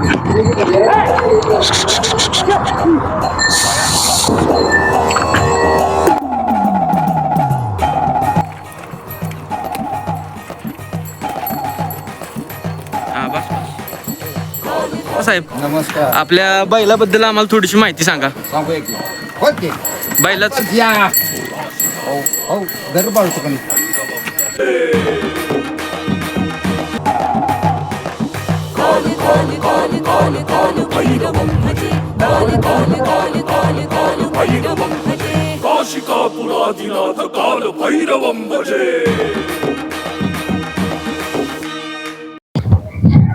हा. साहेब. नमस्कार. आपल्या बैलाबद्दल आम्हाला थोडीशी माहिती सांगा. सांगू एक ओके बैलाच या. हो हो కాలు కాలు కాలు కాలు భైరవం భజే కాలు కాలు కాలు కాలు కాలు భైరవం భజే కాశికాపురాధినాథ కాలు భైరవం భజే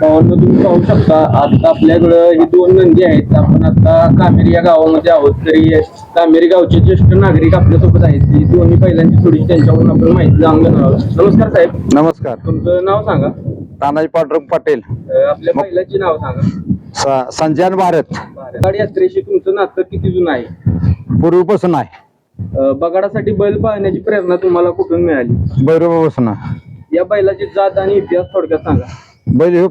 भावांनो तुम्ही पाहू शकता. आता आपल्याकडं ही दोन नंदी आहेत. आपण आता कामेरी या गावामध्ये आहोत. तरी कामेरी गावचे ज्येष्ठ नागरिक आपल्यासोबत आहेत. ती दोन्ही बैलांची थोडी त्यांच्याकडून आपण माहिती जाणून घेणार आहोत. नमस्कार साहेब. नमस्कार. तुमचं नाव सांगा. तानाजी पांडुरंग पाटील. अं, आपल्या बैलाची नाव सांगा. स- संजयन भारत. गाडी यात्रेशी तुमचं नातं किती जुनं आहे? पूर्वीपासून आहे. अं, बगाडासाठी बैल पाळण्याची प्रेरणा तुम्हाला कुठून मिळाली? भैरवापासून या बैलाची जात आणि इतिहास थोडक्यात सांगा. बैल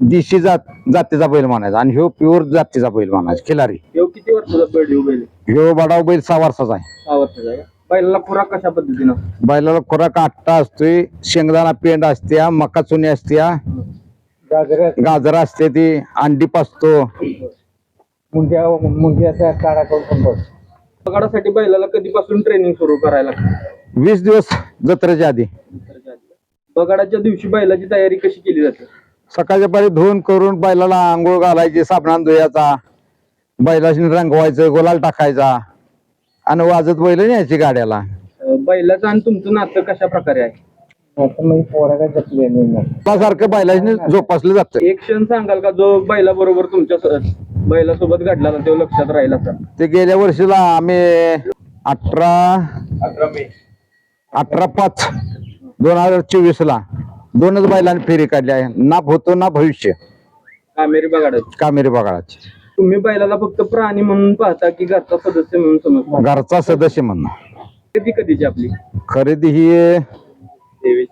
देशी जात जातीचा बैल म्हणायचा आणि ह्यो प्युअर जातीचा बैल म्हणायचा खिलारी ह्यो किती वर्षाचा बैल ह्यो बैल? ह्यो बडाव बैल सहा वर्षाचा आहे. सहा वर्षाचा आहे का? बैलाला खुराक कशा पद्धतीनं? बैलाला खुराक आट्टा असतोय शेंगदाणा पेंड असत्या मका चुनी असत्या गाजर असते. ती अंडी पाचतो. मुंग्या मुंग्याचा काढा करून बगाडासाठी बैलाला कधीपासून ट्रेनिंग सुरू करायला लागते? वीस दिवस जत्रेच्या आधी. बगाडाच्या दिवशी बैलाची तयारी कशी केली जाते? सकाळच्या पारी धुवून करून बैलाला आंघोळ घालायची साबणान धुयाचा बैलाशी रंगवायचं गोलाल टाकायचा आणि वाजत बैल न्यायची गाड्याला. बैलाचं आणि तुमचं नातं कशा प्रकारे आहे? सारखं बैलाशी जोपासलं जातं. एक क्षण सांगाल का जो बैला बरोबर तुमच्या स- बैलासोबत घडला ना तो लक्षात राहील असा ते गेल्या वर्षीला आम्ही अठरा अठरा पाच दोन हजार चोवीस ला दोनच बैलांनी फेरी काढली आहे. ना होतो ना भविष्य. कामेरी बगाडाची कामेरी बगाळाची तुम्ही बैलाला फक्त प्राणी म्हणून पाहता की घरचा सदस्य म्हणून समजता? घरचा सदस्य म्हणणं. किती कधीची आपली? खरेदी ही तेवीस.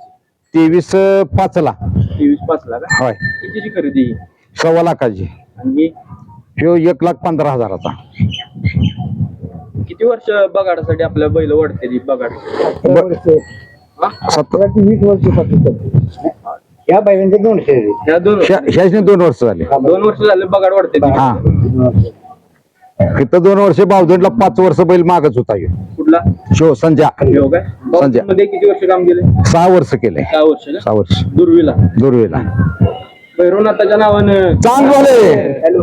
तेवीस पाच ला तेवीस पाच ला का? होय. कितीची खरेदी ही? सव्वा लाखाची. आणि ह्यो एक लाख पंधरा हजाराचा. किती वर्ष बगाडासाठी आपल्या बैल वाढते ती हा? सत वीस वर्ष या बैलांचे दोनशे ह्या दोन ह्याच दोन वर्ष झाले. दोन वर्ष झाले बगाड वाढते. हा. इथं दोन वर्ष बावधनला पाच वर्ष बैल मागच होता ह्यो. कुठला? शो संजय. ह्यो काय संजय. मध्ये किती वर्ष काम केले? सहा वर्ष केले. सहा वर्ष सहा वर्ष. दुर्वीला. दुर्वेला. भैरवनाथाच्या नावानं चांगले हॅलो.